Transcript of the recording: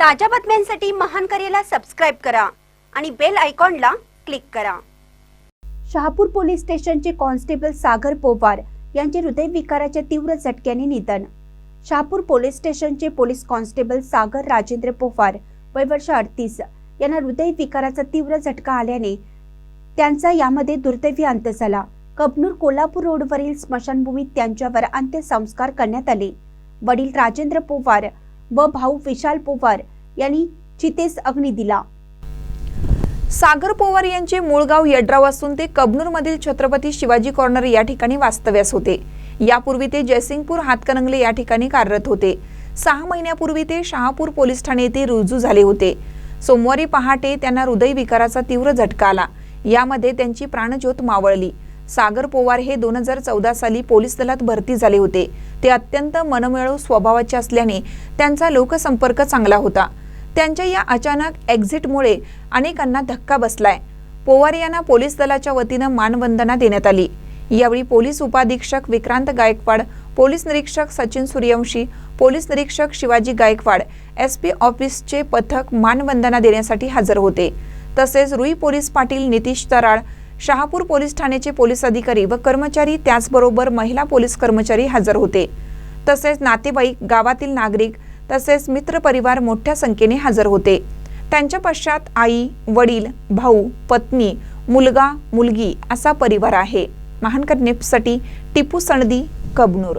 ताज्या बातम्यांसाठी महान करेला सबस्क्राईब करा आणि बेल आयकॉनला क्लिक करा. शहापूर पोलीस स्टेशनचे कॉन्स्टेबल सागर पोवार यांचे हृदयविकाराच्या तीव्र झटक्याने निधन. शहापूर पोलीस स्टेशनचे पोलीस कॉन्स्टेबल सागर राजेंद्र पोवार वय वर्ष अडतीस यांना हृदयविकाराचा तीव्र झटका आल्याने त्यांचा यामध्ये दुर्दैवी अंत झाला. कबनूर कोल्हापूर रोडवरील स्मशानभूमीत त्यांच्यावर अंत्यसंस्कार करण्यात आले. वडील राजेंद्र पोवार व भाऊ विशाल पोवार यांनी चितेस अग्नी दिला. सागर पोवार यांचे मूळ गाव यड्राव असून ते कबनूरमधील छत्रपती शिवाजी कॉर्नर या ठिकाणी वास्तव्यास होते. यापूर्वी ते जयसिंगपूर हातकणंगले या ठिकाणी कार्यरत होते. सहा महिन्यापूर्वी ते शहापूर पोलीस ठाणे येथे रुजू झाले होते. सोमवारी पहाटे त्यांना हृदयविकाराचा तीव्र झटका आला. यामध्ये त्यांची प्राणज्योत मावळली. सागर पोवार हे दोन हजार चौदा साली पोलीस दलात भरती झाले होते. ते अत्यंत मनमिळू स्वभावाचे असल्याने त्यांचा लोकसंपर्क चांगला होता. त्यांच्या या अचानक एक्झिटमुळे अनेकांना धक्का बसलाय. पोवार यांना पोलीस दलाच्या वतीनं मानवंदना देण्यात आली. यावेळी पोलीस उपाधीक्षक विक्रांत गायकवाड पोलीस निरीक्षक सचिन सूर्यवंशी पोलीस निरीक्षक शिवाजी गायकवाड एस पी ऑफिसचे पथक मानवंदना देण्यासाठी हजर होते. तसेच रुई पोलीस पाटील नितीश तराळ शहापूर पोलीस ठाण्याचे पोलीस अधिकारी व कर्मचारी त्याचबरोबर महिला पोलीस कर्मचारी हजर होते. तसेच नातेवाईक गावातील नागरिक तसेच मित्रपरिवार मोठ्या संख्येने हजर होते. त्यांच्या पश्चात आई वडील भाऊ पत्नी मुलगा मुलगी असा परिवार आहे. महानकर टिपू सणदी कबनूर.